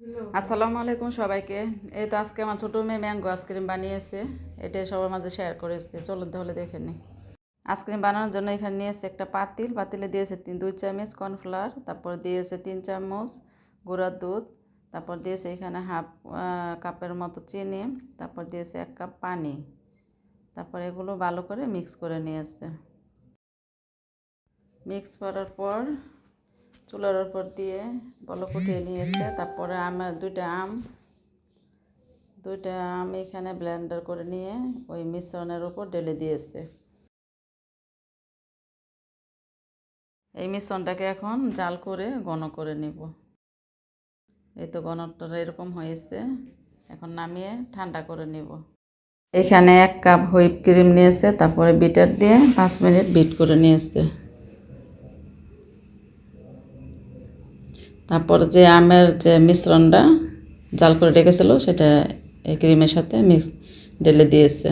আসসালামু আলাইকুম সবাইকে। এই তো আজকে আমার ছোটো মেয়ে ম্যাঙ্গো আইসক্রিম বানিয়েছে। এটাই সবার মাঝে শেয়ার করেছে। চলুন তাহলে দেখে নিই আইসক্রিম বানানোর জন্য এখানে নিয়েছে একটা পাতিল। পাতিলে দিয়েছে তিন দুই চামচ কর্নফ্লাওয়ার, তারপর দিয়েছে তিন চামচ গুঁড়ার দুধ, তারপর দিয়েছে এখানে হাফ কাপের মতো চিনি, তারপর দিয়েছে এক কাপ পানি। তারপর এগুলো ভালো করে মিক্স করে নিয়েছে। মিক্স করার পর চুলার উপর দিয়ে বলক উঠিয়ে নিয়েছে। তারপরে আমার দুইটা আম দুইটা আম এখানে ব্লেন্ডার করে নিয়ে ওই মিশ্রণের উপর ঢেলে দিয়েছে। এই মিশ্রণটাকে এখন জাল করে ঘন করে নিব। এই তো ঘনটা এরকম হয়েছে। এখন নামিয়ে ঠান্ডা করে নিব। এখানে এক কাপ হুইপ ক্রিম নিয়েছে, তারপরে বিটার দিয়ে পাঁচ মিনিট বিট করে নিয়েছে। তারপর যে আমের যে মিশ্রণটা জাল করে রেখেছিল, সেটা এই ক্রিমের সাথে মিক্স ঢেলে দিয়েছে।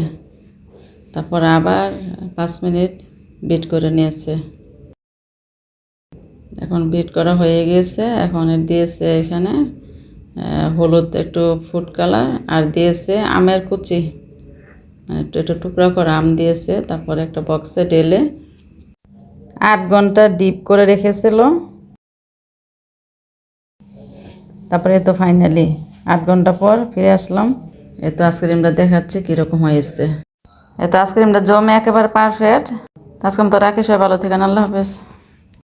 তারপর আবার পাঁচ মিনিট বিট করে নিয়েছে। এখন বিট করা হয়ে গিয়েছে এখন দিয়েছে এখানে হলুদ একটু ফুড কালার আর দিয়েছে আমের কুচি। মানে একটু একটু টুকরা করে আম দিয়েছে। তারপরে একটা বক্সে ঢেলে আট ঘণ্টা ডিপ করে রেখেছিল। তারপরে তো ফাইনালি আট ঘণ্টা পর ফিরে আসলাম। এ তো আইসক্রিমটা দেখাচ্ছে কীরকম হয়েছে। এ তো আইসক্রিমটা জমে একেবারে পারফেক্ট আজকে তো রাখি, সবাই ভালো থেকে আল্লাহ হাফেজ।